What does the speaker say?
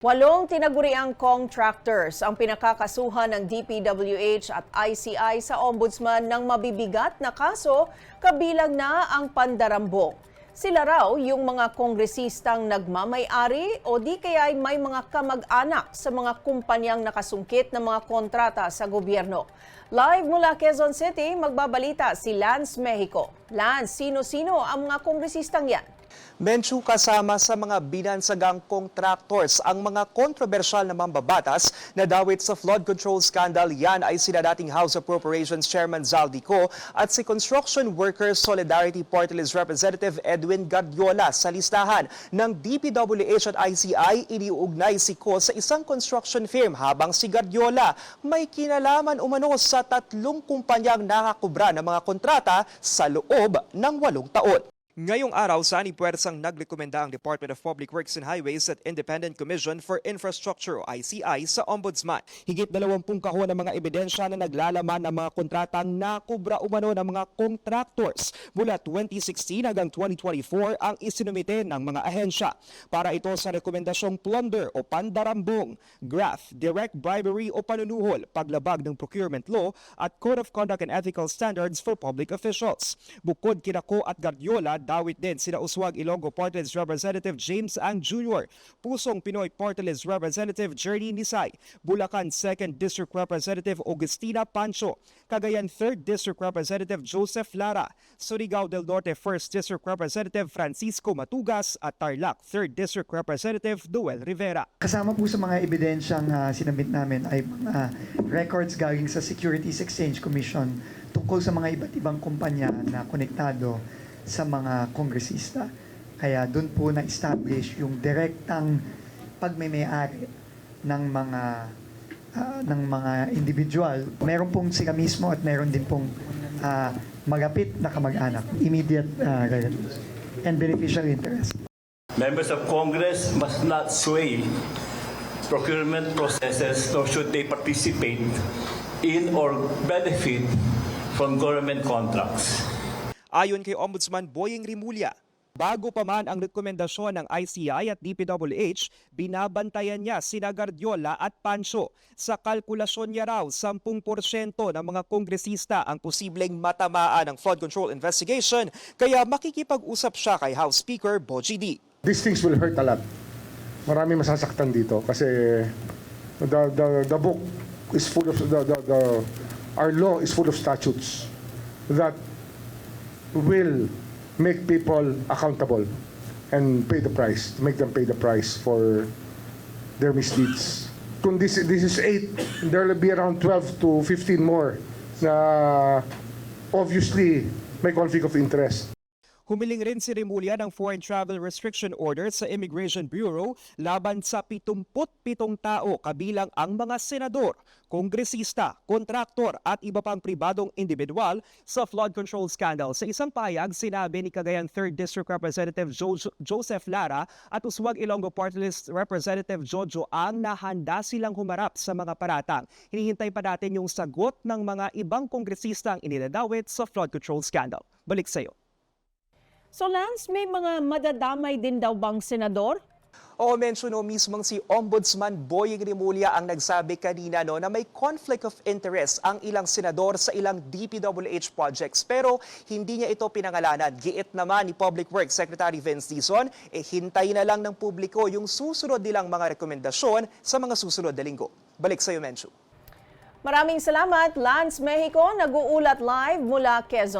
Walong tinaguriang contractors ang pinakakasuhan ng DPWH at ICI sa Ombudsman ng mabibigat na kaso kabilang na ang pandarambong. Sila raw yung mga kongresistang nagmamay-ari o di kaya may mga kamag-anak sa mga kumpanyang nakasungkit ng mga kontrata sa gobyerno. Live mula Quezon City, magbabalita si Lance Mexico. Lance, sino-sino ang mga kongresistang yan? Menchu kasama sa mga binansagang contractors ang mga kontrobersyal na mambabatas na dawit sa flood control scandal. Yan ay sina dating House Appropriations Chairman Zaldico at si Construction Workers Solidarity Party List Representative Edwin Guardiola sa listahan ng DPWH at ICI. Iniuugnay si Ko sa isang construction firm habang si Guardiola may kinalaman umano sa tatlong kumpanyang nakakubra ng mga kontrata sa loob ng walong taon. Ngayong araw, sa puwersang nagrekomenda ang Department of Public Works and Highways at Independent Commission for Infrastructure o ICI sa Ombudsman. Higit 20 kahon ng mga ebidensya na naglalaman ng mga kontratang nakubra umano ng mga contractors. Mula 2016 hanggang 2024 ang isinumite ng mga ahensya. Para ito sa rekomendasyong plunder o pandarambong, graft, direct bribery o panunuhol, paglabag ng procurement law at Code of Conduct and Ethical Standards for Public Officials. Bukod kinako at Guardiola, dawit din sina Uswag Ilonggo List Representative James Ang Jr., Pusong Pinoy List Representative Journey Nisay, Bulacan 2nd District Representative Augustina Pancho, Cagayan 3rd District Representative Joseph Lara, Surigao del Norte 1st District Representative Francisco Matugas at Tarlac 3rd District Representative Duel Rivera. Kasama po sa mga ebidensyang uh, sinabit namin ay mga records galing sa Securities Exchange Commission tungkol sa mga iba't ibang kumpanya na konektado sa mga kongresista. Kaya doon po na-establish yung direktang pagmemayari ng mga ah, ng mga individual. Meron pong sila mismo at meron din pong ah, magapit na kamag-anak, immediate ah, relatives, and beneficial interest. Members of Congress must not sway procurement processes nor should they participate in or benefit from government contracts. Ayon kay Ombudsman Boying Rimulya, bago pa man ang rekomendasyon ng ICI at DPWH, binabantayan niya sina Guardiola at Pancho. Sa kalkulasyon niya raw, 10% ng mga kongresista ang posibleng matamaan ng flood control investigation, kaya makikipag-usap siya kay House Speaker Boji D. these things will hurt a lot. Marami masasaktan dito kasi the the the book is full of the the, the our law is full of statutes that will make people accountable and pay the price, make them pay the price for their misdeeds. Kung this, this is 8, there will be around 12 to 15 more na obviously may conflict of interest. Humiling rin si Rimulya ng Foreign Travel Restriction Order sa Immigration Bureau laban sa 77 tao kabilang ang mga senador, kongresista, kontraktor at iba pang pribadong individual sa flood control scandal. Sa isang payag, sinabi ni Cagayan 3rd District Representative Jo- Joseph Lara at Uswag Ilonggo Party List Representative Jojo Ang na handa silang humarap sa mga paratang. Hinihintay pa natin yung sagot ng mga ibang kongresista ang ininadawit sa flood control scandal. Balik sa iyo. So Lance, may mga madadamay din daw bang senador? Oo, mention no, mismong si Ombudsman Boying Rimulya ang nagsabi kanina no, na may conflict of interest ang ilang senador sa ilang DPWH projects. Pero hindi niya ito pinangalanan. Giit naman ni Public Works Secretary Vince Dizon, eh hintay na lang ng publiko yung susunod nilang mga rekomendasyon sa mga susunod na linggo. Balik sa iyo, Menchu. Maraming salamat, Lance Mexico, nag-uulat live mula Quezon.